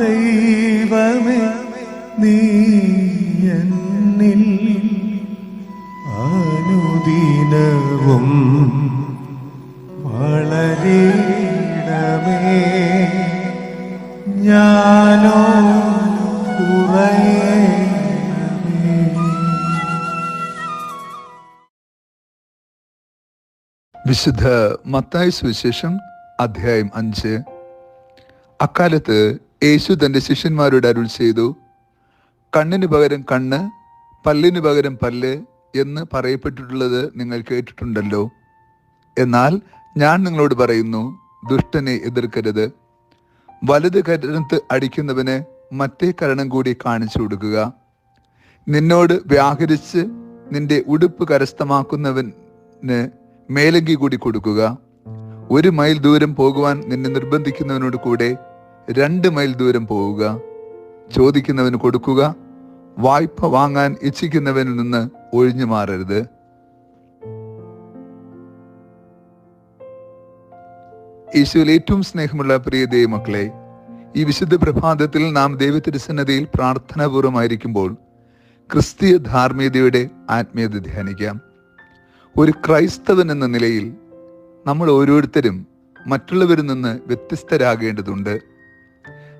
ദൈവമേ നീ എന്നിൽ അനുദിനവും വളരിടമേ ഞാനോ വിശുദ്ധ മത്തായ സുവിശേഷം അധ്യായം അഞ്ച്. അക്കാലത്ത് യേശു തന്റെ ശിഷ്യന്മാരോട് അരുൾ ചെയ്തു കണ്ണിന് പകരം കണ്ണ് പല്ലിന് പകരം പല്ല് എന്ന് പറയപ്പെട്ടിട്ടുള്ളത് നിങ്ങൾ കേട്ടിട്ടുണ്ടല്ലോ. എന്നാൽ ഞാൻ നിങ്ങളോട് പറയുന്നു ദുഷ്ടനെ എതിർക്കരുത്. വലത് കരണത്ത് അടിക്കുന്നവന് മറ്റേ കരണം കൂടി കാണിച്ചു കൊടുക്കുക. നിന്നോട് വ്യാഹരിച്ച് നിന്റെ ഉടുപ്പ് കരസ്ഥമാക്കുന്നവന് മേലങ്കി കൂടി കൊടുക്കുക. ഒരു മൈൽ ദൂരം പോകുവാൻ നിന്നെ നിർബന്ധിക്കുന്നവനോട് കൂടെ രണ്ട് മൈൽ ദൂരം പോവുക ചോദിക്കുന്നവന് കൊടുക്കുക വായ്പ വാങ്ങാൻ ഇച്ഛിക്കുന്നവനിൽ നിന്ന് ഒഴിഞ്ഞു മാറരുത്. യേശുവിൽ ഏറ്റവും സ്നേഹമുള്ള പ്രിയ ദൈവമക്കളെ ഈ വിശുദ്ധ പ്രഭാതത്തിൽ നാം ദൈവത്തിരുസന്നതയിൽ പ്രാർത്ഥനാപൂർവമായിരിക്കുമ്പോൾ ക്രിസ്തീയ ധാർമ്മികതയുടെ ആത്മീയത ധ്യാനിക്കാം. ഒരു ക്രൈസ്തവൻ എന്ന നിലയിൽ നമ്മൾ ഓരോരുത്തരും മറ്റുള്ളവരിൽ നിന്ന് വ്യത്യസ്തരാകേണ്ടതുണ്ട്.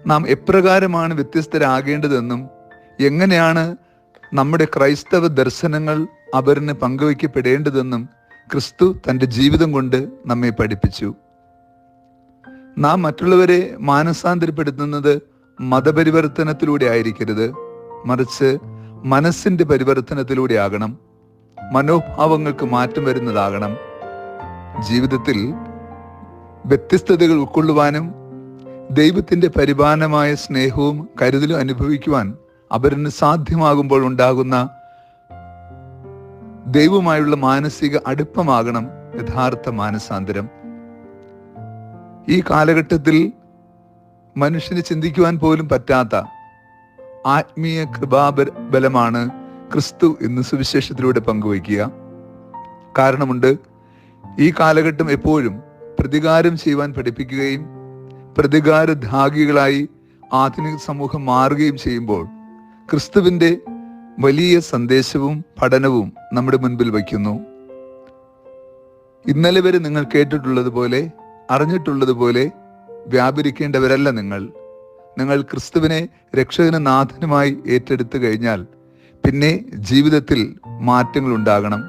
നാം എപ്രകാരമാണ് വ്യത്യസ്തരാകേണ്ടതെന്നും എങ്ങനെയാണ് നമ്മുടെ ക്രൈസ്തവ ദർശനങ്ങൾ അവരിന് പങ്കുവയ്ക്കപ്പെടേണ്ടതെന്നും ക്രിസ്തു തന്റെ ജീവിതം കൊണ്ട് നമ്മെ പഠിപ്പിച്ചു. നാം മറ്റുള്ളവരെ മാനസാന്തരപ്പെടുത്തുന്നത് മതപരിവർത്തനത്തിലൂടെ ആയിരിക്കരുത്. മറിച്ച് മനസ്സിന്റെ പരിവർത്തനത്തിലൂടെ ആകണം. മനോഭാവങ്ങൾക്ക് മാറ്റം വരുന്നതാകണം. ജീവിതത്തിൽ വ്യത്യസ്തതകൾ ഉൾക്കൊള്ളുവാനും ദൈവത്തിന്റെ പരിപാലനമായ സ്നേഹവും കരുതലും അനുഭവിക്കുവാൻ അവരിന് സാധ്യമാകുമ്പോൾ ഉണ്ടാകുന്ന ദൈവമായുള്ള മാനസിക അടുപ്പമാകണം യഥാർത്ഥ മാനസാന്തരം. ഈ കാലഘട്ടത്തിൽ മനുഷ്യന് ചിന്തിക്കുവാൻ പോലും പറ്റാത്ത ആത്മീയ കൃപാബ ബലമാണ് ക്രിസ്തു ഇന്ന് സുവിശേഷത്തിലൂടെ പങ്കുവയ്ക്കുക. കാരണമുണ്ട് ഈ കാലഘട്ടം എപ്പോഴും പ്രതികാരം ചെയ്യുവാൻ പഠിപ്പിക്കുകയും പ്രതികാരധാഗികളായി ആധുനിക സമൂഹം മാറുകയും ചെയ്യുമ്പോൾ ക്രിസ്തുവിന്റെ വലിയ സന്ദേശവും പഠനവും നമ്മുടെ മുൻപിൽ വയ്ക്കുന്നു. ഇന്നലെ വരെ നിങ്ങൾ കേട്ടിട്ടുള്ളതുപോലെ അറിഞ്ഞിട്ടുള്ളതുപോലെ വ്യാപരിക്കേണ്ടവരല്ല നിങ്ങൾ. നിങ്ങൾ ക്രിസ്തുവിനെ രക്ഷകന നാഥനുമായി ഏറ്റെടുത്തു കഴിഞ്ഞാൽ പിന്നെ ജീവിതത്തിൽ മാറ്റങ്ങൾ ഉണ്ടാകണം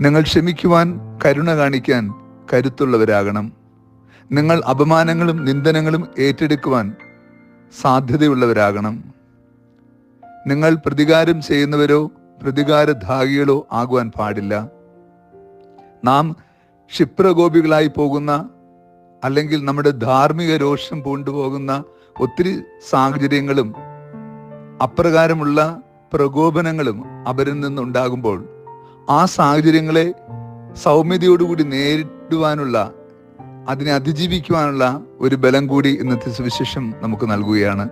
നിങ്ങൾ ക്ഷമിക്കുവാൻ കരുണ കാണിക്കാൻ കരുത്തുള്ളവരാകണം. നിങ്ങൾ അപമാനങ്ങളും നിന്ദനങ്ങളും ഏറ്റെടുക്കുവാൻ സാധ്യതയുള്ളവരാകണം. നിങ്ങൾ പ്രതികാരം ചെയ്യുന്നവരോ പ്രതികാരധാഗികളോ ആകുവാൻ പാടില്ല. നാം ക്ഷിപ്രഗോപികളായി പോകുന്ന അല്ലെങ്കിൽ നമ്മുടെ ധാർമ്മിക രോഷം പൂണ്ടുപോകുന്ന ഒത്തിരി സാഹചര്യങ്ങളും അപ്രകാരമുള്ള പ്രകോപനങ്ങളും അവരിൽ നിന്നുണ്ടാകുമ്പോൾ ആ സാഹചര്യങ്ങളെ സൗമ്യതയോടുകൂടി നേരിടുവാനുള്ള അതിനെ അതിജീവിക്കുവാനുള്ള ഒരു ബലം കൂടി ഇന്നത്തെ സുവിശേഷം നമുക്ക് നൽകുകയാണ്.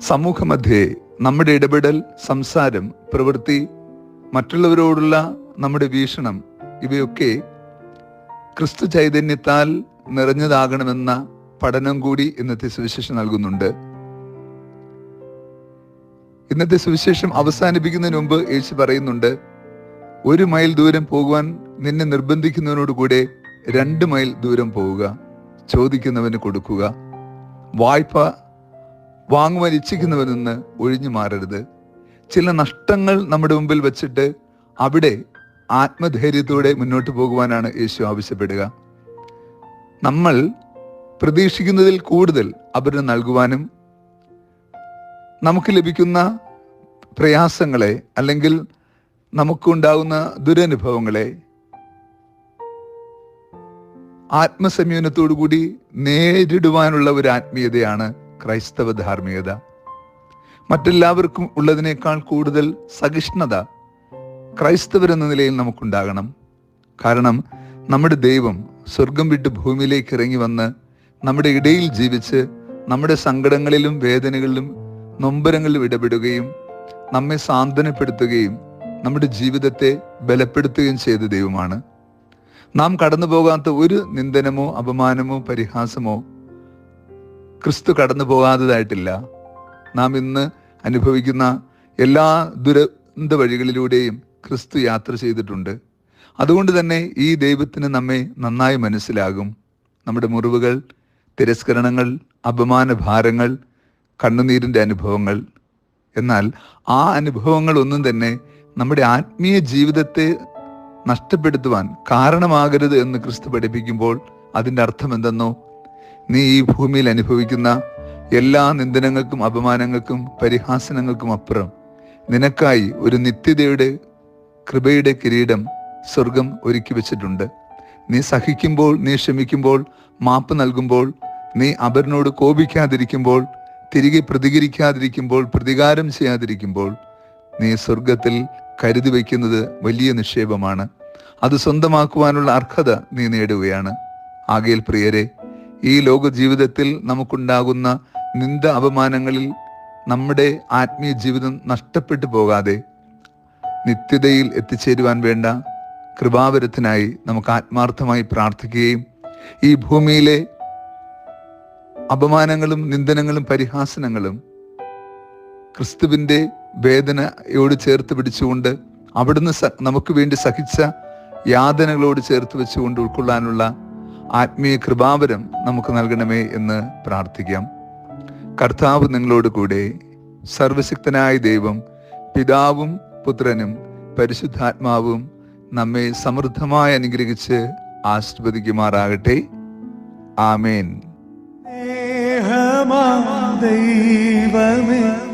സമൂഹമധ്യേ നമ്മുടെ ഇടപെടൽ സംസാരം പ്രവൃത്തി മറ്റുള്ളവരോടുള്ള നമ്മുടെ വീക്ഷണം ഇവയൊക്കെ ക്രിസ്തു ചൈതന്യത്താൽ നിറഞ്ഞതാകണമെന്ന പഠനം കൂടി ഇന്നത്തെ സുവിശേഷം നൽകുന്നുണ്ട്. ഇന്നത്തെ സുവിശേഷം അവസാനിപ്പിക്കുന്നതിന് മുമ്പ് യേശു പറയുന്നുണ്ട് ഒരു മൈൽ ദൂരം പോകുവാൻ നിന്നെ നിർബന്ധിക്കുന്നതിനോട് കൂടെ രണ്ട് മൈൽ ദൂരം പോവുക ചോദിക്കുന്നവന് കൊടുക്കുക വായ്പ വാങ്ങുവാൻ ഇച്ഛിക്കുന്നവരിൽ നിന്ന് ഒഴിഞ്ഞു മാറരുത്. ചില നഷ്ടങ്ങൾ നമ്മുടെ മുമ്പിൽ വച്ചിട്ട് അവിടെ ആത്മധൈര്യത്തോടെ മുന്നോട്ട് പോകുവാനാണ് യേശു ആവശ്യപ്പെടുക. നമ്മൾ പ്രതീക്ഷിക്കുന്നതിൽ കൂടുതൽ അവരിന് നൽകുവാനും നമുക്ക് ലഭിക്കുന്ന പ്രയാസങ്ങളെ അല്ലെങ്കിൽ നമുക്കുണ്ടാകുന്ന ദുരനുഭവങ്ങളെ ആത്മസംയമനത്തോടുകൂടി നേരിടുവാനുള്ള ഒരു ആത്മീയതയാണ് ക്രൈസ്തവ ധാർമ്മികത. മറ്റെല്ലാവർക്കും ഉള്ളതിനേക്കാൾ കൂടുതൽ സഹിഷ്ണുത ക്രൈസ്തവരെന്ന നിലയിൽ നമുക്കുണ്ടാകണം. കാരണം നമ്മുടെ ദൈവം സ്വർഗം വിട്ട് ഭൂമിയിലേക്ക് ഇറങ്ങി വന്ന് നമ്മുടെ ഇടയിൽ ജീവിച്ച് നമ്മുടെ സങ്കടങ്ങളിലും വേദനകളിലും നൊമ്പരങ്ങളിലും ഇടപെടുകയും നമ്മെ സാന്ത്വനപ്പെടുത്തുകയും നമ്മുടെ ജീവിതത്തെ ബലപ്പെടുത്തുകയും ചെയ്ത ദൈവമാണ്. നാം കടന്നു പോകാത്ത ഒരു നിന്ദനമോ അപമാനമോ പരിഹാസമോ ക്രിസ്തു കടന്നു പോകാത്തതായിട്ടില്ല. നാം ഇന്ന് അനുഭവിക്കുന്ന എല്ലാ ദുരന്ത വഴികളിലൂടെയും ക്രിസ്തു യാത്ര ചെയ്തിട്ടുണ്ട്. അതുകൊണ്ട് തന്നെ ഈ ദൈവത്തിന് നമ്മെ നന്നായി മനസ്സിലാകും. നമ്മുടെ മുറിവുകൾ തിരസ്കരണങ്ങൾ അപമാന ഭാരങ്ങൾ കണ്ണുനീരിന്റെ അനുഭവങ്ങൾ. എന്നാൽ ആ അനുഭവങ്ങളൊന്നും തന്നെ നമ്മുടെ ആത്മീയ ജീവിതത്തെ നഷ്ടപ്പെടുത്തുവാൻ കാരണമാകരുത് എന്ന് ക്രിസ്തു പഠിപ്പിക്കുമ്പോൾ അതിന്റെ അർത്ഥം എന്തെന്നോ? നീ ഈ ഭൂമിയിൽ അനുഭവിക്കുന്ന എല്ലാ നിന്ദനങ്ങൾക്കും അപമാനങ്ങൾക്കും പരിഹാസനങ്ങൾക്കും അപ്പുറം നിനക്കായി ഒരു നിത്യതയുടെ കൃപയുടെ കിരീടം സ്വർഗം ഒരുക്കി വെച്ചിട്ടുണ്ട്. നീ സഹിക്കുമ്പോൾ നീ ക്ഷമിക്കുമ്പോൾ മാപ്പ് നൽകുമ്പോൾ നീ അവരനോട് കോപിക്കാതിരിക്കുമ്പോൾ തിരികെ പ്രതികരിക്കാതിരിക്കുമ്പോൾ പ്രതികാരം ചെയ്യാതിരിക്കുമ്പോൾ നീ സ്വർഗത്തിൽ കരുതി വയ്ക്കുന്നത് വലിയ നിക്ഷേപമാണ്. അത് സ്വന്തമാക്കുവാനുള്ള അർഹത നീ നേടുകയാണ്. ആകയിൽ പ്രിയരെ ഈ ലോക ജീവിതത്തിൽ നമുക്കുണ്ടാകുന്ന നിന്ദ അപമാനങ്ങളിൽ നമ്മുടെ ആത്മീയ ജീവിതം നഷ്ടപ്പെട്ടു പോകാതെ നിത്യതയിൽ എത്തിച്ചേരുവാൻ വേണ്ട കൃപാവരത്തിനായി നമുക്ക് ആത്മാർത്ഥമായി പ്രാർത്ഥിക്കുകയും ഈ ഭൂമിയിലെ അപമാനങ്ങളും നിന്ദനങ്ങളും പരിഹാസനങ്ങളും ക്രിസ്തുവിന്റെ വേദനയോട് ചേർത്ത് പിടിച്ചുകൊണ്ട് അവിടുന്ന് നമുക്ക് വേണ്ടി സഹിച്ച യാതനകളോട് ചേർത്ത് വെച്ചുകൊണ്ട് ഉൾക്കൊള്ളാനുള്ള ആത്മീയ കൃപാവരം നമുക്ക് നൽകണമേ എന്ന് പ്രാർത്ഥിക്കാം. കർത്താവ് നിങ്ങളോട് കൂടെ സർവശക്തനായ ദൈവം പിതാവും പുത്രനും പരിശുദ്ധാത്മാവും നമ്മെ സമൃദ്ധമായി അനുഗ്രഹിച്ച് ആസ്വദിക്കുമാറാകട്ടെ ആമേൻ. ദൈവമേ.